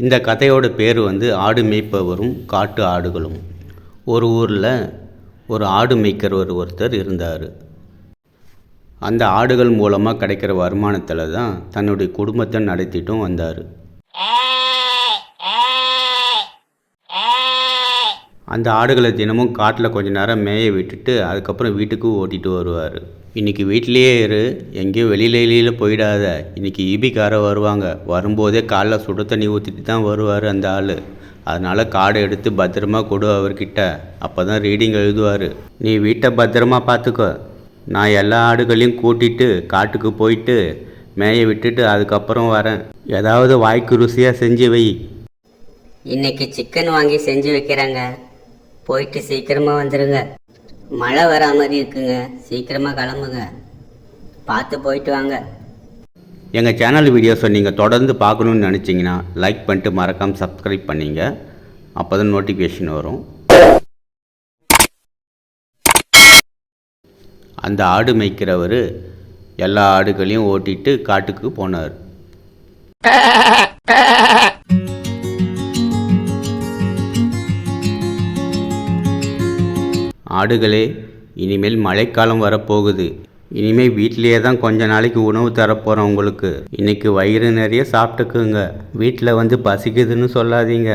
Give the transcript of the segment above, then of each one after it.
இந்த கதையோட பேர் வந்து ஆடு மேய்ப்பவரும் காட்டு ஆடுகளும். ஒரு ஊரில் ஒரு ஆடு மேய்க்கிறவர் ஒருத்தர் இருந்தார். அந்த ஆடுகள் மூலமாக கிடைக்கிற வருமானத்தில் தான் தன்னுடைய குடும்பத்தை நடத்திட்டும் வந்தார். அந்த ஆடுகளை தினமும் காட்டில் கொஞ்ச நேரம் மேய விட்டுட்டு அதுக்கப்புறம் வீட்டுக்கு ஓட்டிட்டு வருவார். இன்றைக்கி வீட்டிலேயே இரு. எங்கேயும் வெளியில வெளியில் போயிடாத. இன்றைக்கி ஈபிக்கார வருவாங்க. வரும்போதே காலைல சுடு தண்ணி ஊற்றிட்டு தான் வருவார் அந்த ஆள். அதனால் காடை எடுத்து பத்திரமா கொடு அவர்கிட்ட. அப்போ தான் ரீடிங் எழுதுவார். நீ வீட்டை பத்திரமா பார்த்துக்கோ நான் எல்லா ஆடுகளையும் கூட்டிட்டு காட்டுக்கு போயிட்டு மேய விட்டுட்டு அதுக்கப்புறம் வரேன். ஏதாவது வாய்க்கு ருசியாக செஞ்சு வை. இன்னைக்கு சிக்கன் வாங்கி செஞ்சு வைக்கிறேங்க. போயிட்டு சீக்கிரமாக வந்துடுங்க மழை வரா மாதிரி இருக்குங்க. சீக்கிரமாக கிளம்புங்க. பார்த்து போயிட்டு வாங்க. எங்கள் சேனல் வீடியோஸை நீங்கள் தொடர்ந்து பார்க்கணுன்னு நினச்சிங்கன்னா லைக் பண்ணிட்டு மறக்காமல் சப்ஸ்கிரைப் பண்ணிங்க. அப்போ தான் நோட்டிஃபிகேஷன் வரும். அந்த ஆடு மேய்க்கிறவர் எல்லா ஆடுகளையும் ஓட்டிட்டு காட்டுக்கு போனார். ஆடுகளே இனிமேல் மழைக்காலம் வரப்போகுது. இனிமேல் வீட்டிலேயே தான் கொஞ்ச நாளைக்கு உணவு தரப்போகிறோம் உங்களுக்கு. இன்னைக்கு வயிறு நிறைய சாப்பிட்டுக்குங்க. வீட்டில் வந்து பசிக்குதுன்னு சொல்லாதீங்க.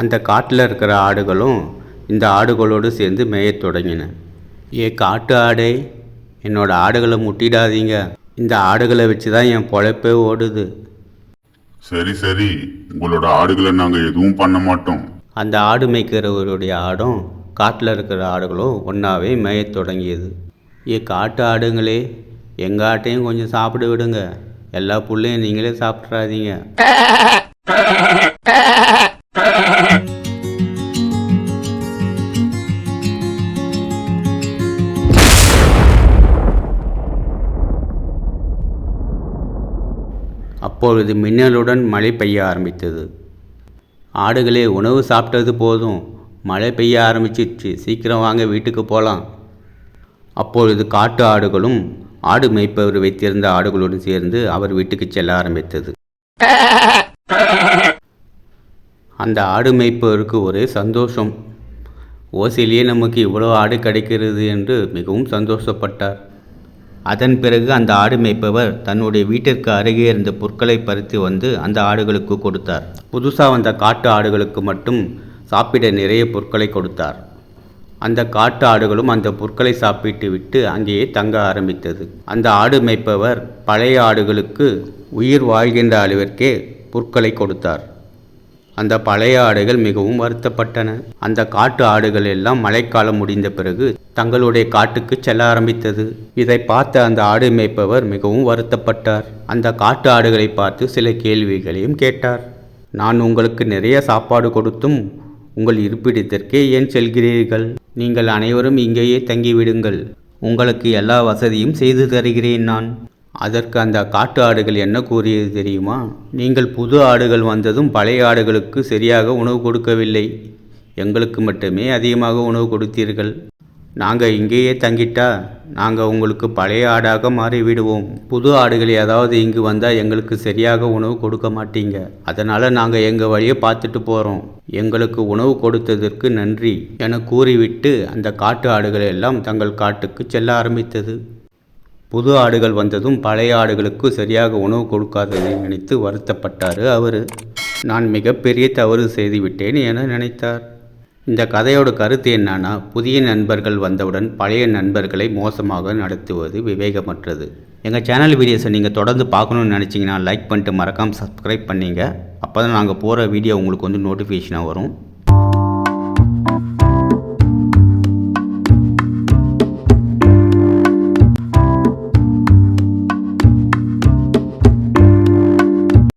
அந்த காட்டில் இருக்கிற ஆடுகளும் இந்த ஆடுகளோடு சேர்ந்து மேயத் தொடங்கின. ஏ காட்டு ஆடே என்னோட ஆடுகளை முட்டிடாதீங்க. இந்த ஆடுகளை வச்சு தான் என் பொழைப்பே ஓடுது. சரி சரி. உங்களோட ஆடுகளை நாங்க எதுவும் பண்ண மாட்டோம். அந்த ஆடு மேய்க்கிறவருடைய ஆடும் காட்டில் இருக்கிற ஆடுகளும் ஒன்றாவே மேயத் தொடங்கியது. ஏ காட்டு ஆடுங்களே எங்கள் ஆட்டையும் கொஞ்சம் சாப்பிட விடுங்க. எல்லா புள்ளையும் நீங்களே சாப்பிட்றாதீங்க அப்பொழுது மின்னலுடன் மழை பெய்ய ஆரம்பித்தது. ஆடுகளே உணவு சாப்பிட்டது போதும். மழை பெய்ய ஆரம்பிச்சிச்சு. சீக்கிரம் வாங்க வீட்டுக்கு போகலாம் அப்பொழுது காட்டு ஆடுகளும் ஆடு மேய்ப்பவர் வைத்திருந்த ஆடுகளுடன் சேர்ந்து அவர் வீட்டுக்கு செல்ல ஆரம்பித்தது. அந்த ஆடு மேய்ப்பவருக்கு ஒரே சந்தோஷம். ஓசிலேயே நமக்கு இவ்வளோ ஆடு கிடைக்கிறது என்று மிகவும் சந்தோஷப்பட்டார். அதன் பிறகு அந்த ஆடு மேய்ப்பவர் தன்னுடைய வீட்டிற்கு அருகே இருந்த புற்களை பறித்து வந்து அந்த ஆடுகளுக்கு கொடுத்தார். புதுசாக வந்த காட்டு ஆடுகளுக்கு மட்டும் சாப்பிட நிறைய புற்களை கொடுத்தார். அந்த காட்டு ஆடுகளும் அந்த புற்களை சாப்பிட்டு விட்டு அங்கேயே தங்க ஆரம்பித்தது. அந்த ஆடு மேய்ப்பவர் பழைய ஆடுகளுக்கு உயிர் வாழ்கின்ற அளவிற்கே புற்களை கொடுத்தார். அந்த பழைய ஆடுகள் மிகவும் வருத்தப்பட்டன. அந்த காட்டு ஆடுகள் எல்லாம் மழைக்காலம் முடிந்த பிறகு தங்களுடைய காட்டுக்கு செல்ல ஆரம்பித்தது. இதை பார்த்த அந்த ஆடு மேய்ப்பவர் மிகவும் வருத்தப்பட்டார். அந்த காட்டு ஆடுகளை பார்த்து சில கேள்விகளையும் கேட்டார். நான் உங்களுக்கு நிறைய சாப்பாடு கொடுத்தும் உங்கள் இருப்பிடத்திற்கே ஏன் செல்கிறீர்கள்? நீங்கள் அனைவரும் இங்கேயே தங்கிவிடுங்கள். உங்களுக்கு எல்லா வசதியும் செய்து தருகிறேன் நான். அதற்கு அந்த காட்டு ஆடுகள் என்ன கூறியது தெரியுமா? நீங்கள் புது ஆடுகள் வந்ததும் பழைய ஆடுகளுக்கு சரியாக உணவு கொடுக்கவில்லை. எங்களுக்கு மட்டுமே அதிகமாக உணவு கொடுத்தீர்கள். நாங்கள் இங்கேயே தங்கிட்டா நாங்கள் உங்களுக்கு பழைய ஆடாக மாறிவிடுவோம். புது ஆடுகள் ஏதாவது இங்கு வந்தால் எங்களுக்கு சரியாக உணவு கொடுக்க மாட்டீங்க. அதனால் நாங்கள் எங்கள் வழியை பார்த்துட்டு போகிறோம் எங்களுக்கு உணவு கொடுத்ததற்கு நன்றி என கூறிவிட்டு அந்த காட்டு ஆடுகள் எல்லாம் தங்கள் காட்டுக்கு செல்ல ஆரம்பித்தது. புது ஆடுகள் வந்ததும் பழைய ஆடுகளுக்கு சரியாக உணவு கொடுக்காததை நினைத்து வருத்தப்பட்டார் அவர். நான் மிகப்பெரிய தவறு செய்துவிட்டேன் என நினைத்தார். இந்த கதையோட கருத்து என்னன்னா புதிய நண்பர்கள் வந்தவுடன் பழைய நண்பர்களை மோசமாக நடத்துவது விவேகமற்றது. எங்கள் சேனல் வீடியோஸை நீங்கள் தொடர்ந்து பார்க்கணுன்னு நினச்சிங்கன்னா லைக் பண்ணிட்டு மறக்காமல் சப்ஸ்கிரைப் பண்ணிங்க. அப்போ தான் நாங்கள் போகிற வீடியோ உங்களுக்கு வந்து நோட்டிஃபிகேஷனாக வரும்.